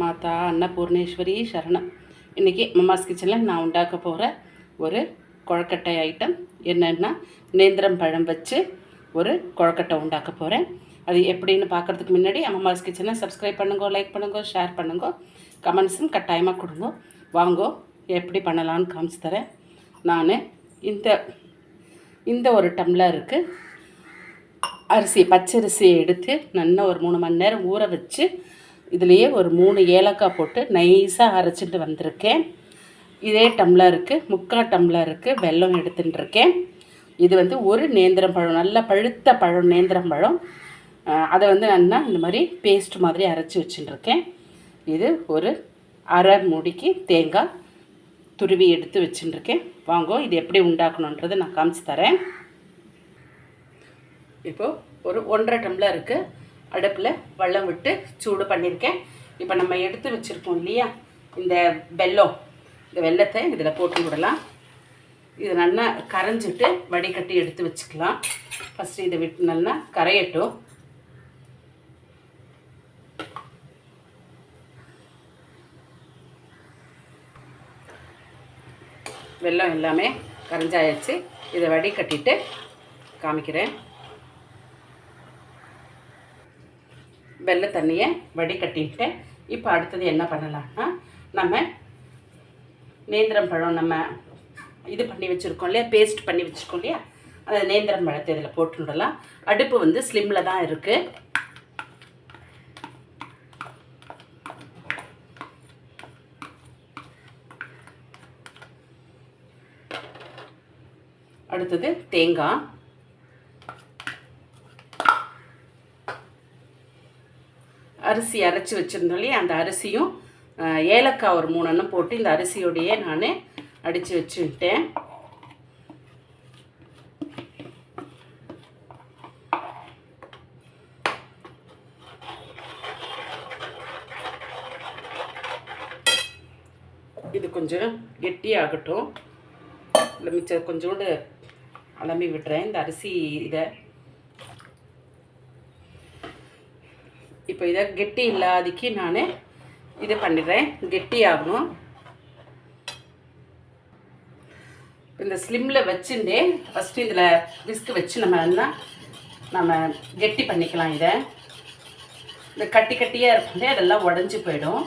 மாதா அன்னபூர்ணேஸ்வரி சரணம். இன்றைக்கி மம்மாஸ் கிச்சனில் நான் உண்டாக்க போகிற ஒரு கொழக்கட்டை ஐட்டம் என்னென்னா நேந்திரம் பழம் வச்சு ஒரு கொழக்கட்டை உண்டாக்க போகிறேன் அது எப்படின்னு பார்க்குறதுக்கு முன்னாடி அம்மாஸ் கிச்சனை சப்ஸ்கிரைப் பண்ணுங்க லைக் பண்ணுங்க ஷேர் பண்ணுங்க. கமெண்ட்ஸும் கட்டாயமாக கொடுங்க. வாங்கோ எப்படி பண்ணலான்னு காமிச்சு தரேன். நான் இந்த இந்த ஒரு டம்ளருக்கு அரிசி பச்சரிசியை எடுத்து நல்லா ஒரு மூணு மணி நேரம் ஊற வச்சு இதுலேயே ஒரு மூணு ஏலக்காய் போட்டு நைஸாக அரைச்சிட்டு வந்திருக்கேன். இதே டம்ளருக்கு முக்கால் டம்ளருக்கு வெல்லம் எடுத்துட்டுருக்கேன். இது வந்து ஒரு நேந்திரம் பழம் நல்ல பழுத்த பழம் நேந்திரம் பழம். அதை வந்து நல்லா இந்த மாதிரி பேஸ்ட் மாதிரி அரைச்சி வச்சுட்டுருக்கேன். இது ஒரு அரை முடிக்கு தேங்காய் துருவி எடுத்து வச்சுட்டுருக்கேன். வாங்கோ இது எப்படி உண்டாக்கணுன்றதை நான் காமிச்சு தரேன். இப்போது ஒரு ஒன்றரை டம்ளருக்கு அடுப்பில் வெள்ளம் விட்டு சூடு பண்ணியிருக்கேன். இப்போ நம்ம எடுத்து வச்சுருக்கோம் இல்லையா? இந்த வெல்லம். இந்த வெல்லத்தை இதில் போட்டு விடலாம். இது நல்லா கரைஞ்சிட்டு வடிகட்டி எடுத்து வச்சுக்கலாம். ஃபஸ்ட்டு இதை விட்டு நல்லா கரையட்டும். வெல்லம் எல்லாமே கரைஞ்சாயாச்சு இதை வடிகட்டிட்டு காமிக்கிறேன். வெள்ளை தண்ணியை வடிகட்டிட்டு இப்போ அடுத்தது என்ன பண்ணலாம்னா நம்ம நேந்திரம் பழம் நம்ம இது பண்ணி வச்சுருக்கோம் இல்லையா? பேஸ்ட் பண்ணி வச்சுருக்கோம் இல்லையா? அந்த நேந்திரம் பழத்தை இதில் போட்டுடலாம் அடுப்பு வந்து ஸ்லிம்மில் தான் இருக்குது அடுத்தது தேங்காய். அரிசி அரைச்சி வச்சுருந்தோம் இல்லையா அந்த அரிசியும் ஏலக்காய் ஒரு மூணு எண்ணம் போட்டு இந்த அரிசியோடையே நான் அடித்து வச்சுட்டேன் இது கொஞ்சம் கெட்டியாகட்டும். இல்லை மிச்சம் கொஞ்சோண்டு அலம்பி விட்டுறேன். இந்த அரிசி இதை இப்போ இதை கெட்டி இல்லாதக்கு நான் இது பண்ணிடுறேன். கெட்டி ஆகணும். இந்த ஸ்லிம்மில் வச்சுட்டு ஃபஸ்ட்டு இதில் விஸ்க் வச்சு நம்ம என்ன நம்ம கெட்டி பண்ணிக்கலாம் இதை. இந்த கட்டி கட்டியாக இருக்கும்போதே அதெல்லாம் உடஞ்சி போயிடும்.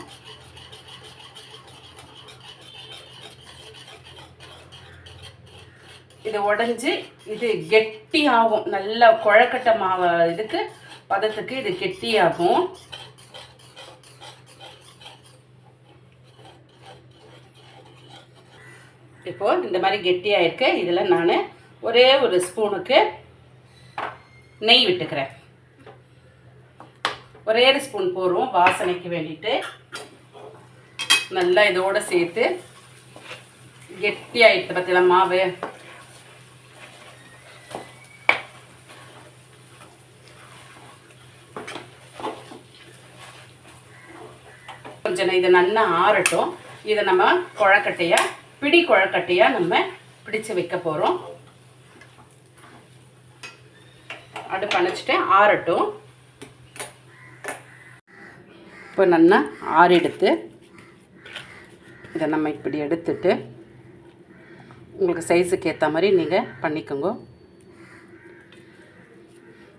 இது உடஞ்சி இது கெட்டி ஆகும். நல்லா குழக்கட்டை மாவு இதுக்கு பதத்துக்கு இது கெட்டியாகும். இப்போ இந்த மாதிரி கெட்டியாயிருக்கு. இதில் நான் ஒரே ஒரு ஸ்பூனுக்கு நெய் விட்டுக்கிறேன். ஒரே ஒரு ஸ்பூன் போடுறோம் வாசனைக்கு வேண்டிட்டு நல்லா இதோடு சேர்த்து கெட்டியாயிருக்கு. பார்த்தீங்களா மாவு. கொஞ்சம் இதை நல்லா ஆறட்டும். இதை நம்ம குழக்கட்டையாக பிடி குழக்கட்டையாக நம்ம பிடிச்சு வைக்க போகிறோம் அடுப்பு அணைச்சிட்டு ஆறட்டும். இப்போ நல்லா ஆறெடுத்து. இதை நம்ம இப்படி எடுத்துட்டு உங்களுக்கு சைஸுக்கு ஏற்ற மாதிரி நீங்கள் பண்ணிக்கோங்க.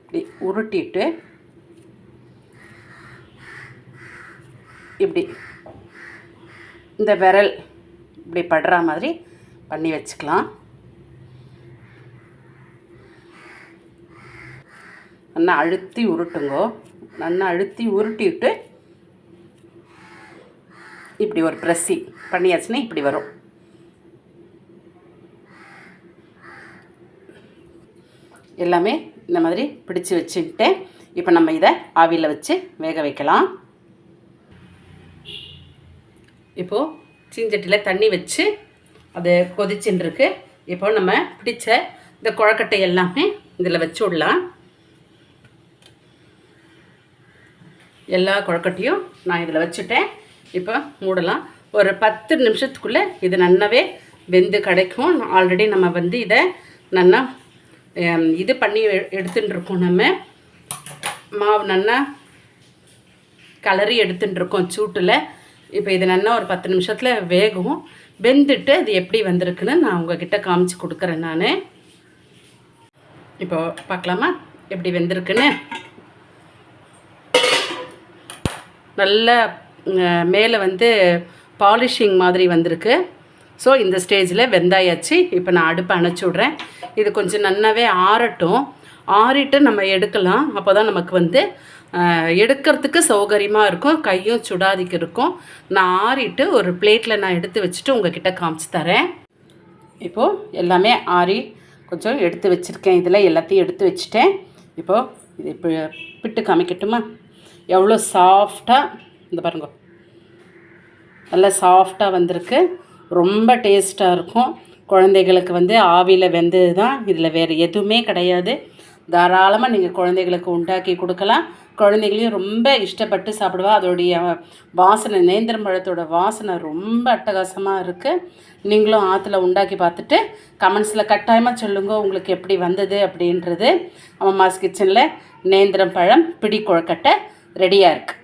இப்படி உருட்டிட்டு இப்படி இந்த விரல் இப்படி படுற மாதிரி பண்ணி வச்சுக்கலாம். நல்லா அழுத்தி உருட்டுங்கோ. நல்லா அழுத்தி உருட்டிவிட்டு இப்படி ஒரு ப்ரெஸ்ஸி பண்ணியாச்சுன்னா இப்படி வரும். எல்லாமே இந்த மாதிரி பிடிச்சி வச்சுக்கிட்டு இப்போ நம்ம இதை ஆவியில் வச்சு வேக வைக்கலாம். இப்போது சீஞ்சட்டியில் தண்ணி வச்சு அது கொதிச்சுன்னு இப்போ நம்ம பிடிச்ச இந்த குழக்கட்டை எல்லாமே இதில் வச்சு விடலாம். எல்லா குழக்கட்டையும் நான் இதில் வச்சுட்டேன். இப்போ மூடலாம். ஒரு பத்து நிமிஷத்துக்குள்ளே இது நல்லாவே வெந்து கிடைக்கும். ஆல்ரெடி நம்ம வந்து இதை நல்லா இது பண்ணி எ- இருக்கோம் நம்ம. மாவு நல்லா கலரி எடுத்துட்டு இருக்கோம் சூட்டில். இப்போ இது நல்லா ஒரு பத்து நிமிஷத்தில் வேகும். வெந்துட்டு அது எப்படி வந்திருக்குன்னு நான் உங்ககிட்ட காமிச்சு கொடுக்குறேன் நான். இப்போ பார்க்கலாமா? எப்படி வெந்திருக்குன்னு? நல்ல மேலே வந்து பாலிஷிங் மாதிரி வந்திருக்கு. ஸோ இந்த ஸ்டேஜில் வெந்தாயாச்சு. இப்போ நான் அடுப்பை அணைச்சி விட்றேன். இது கொஞ்சம் நல்லாவே ஆறட்டும். ஆறிட்டு நம்ம எடுக்கலாம். அப்போ தான் நமக்கு வந்து எடுக்கிறதுக்கு சௌகரியமாக இருக்கும். கையும் சுடாதிக்கு இருக்கும் நான் ஆறிட்டு ஒரு பிளேட்டில் நான் எடுத்து வச்சுட்டு உங்ககிட்ட காமிச்சு தரேன். இப்போது எல்லாமே ஆறி கொஞ்சம் எடுத்து வச்சுருக்கேன். இதில் எல்லாத்தையும் எடுத்து வச்சுட்டேன். இப்போது இது இப்போ பிட்டு காமிக்கட்டுமா? எவ்வளோ சாஃப்டாக இந்த பாருங்க. நல்லா சாஃப்டாக வந்திருக்கு. ரொம்ப டேஸ்ட்டாக இருக்கும். குழந்தைகளுக்கு வந்து ஆவியில் வெந்தது தான் இதில் வேறு எதுவுமே கிடையாது. தாராளமாக நீங்கள் குழந்தைகளுக்கு உண்டாக்கி கொடுக்கலாம். குழந்தைகளையும் ரொம்ப இஷ்டப்பட்டு சாப்பிடுவா. அதோடைய வாசனை நேந்திரம் பழத்தோட வாசனை ரொம்ப அட்டகாசமாக இருக்குது நீங்களும் ஆற்றுல உண்டாக்கி பார்த்துட்டு கமெண்ட்ஸில் கட்டாயமாக சொல்லுங்க. உங்களுக்கு எப்படி வந்தது அப்படின்றது. அம்மாஸ் கிச்சனில் நேந்திரம் பழம் பிடி கொழக்கட்டை ரெடியாக இருக்குது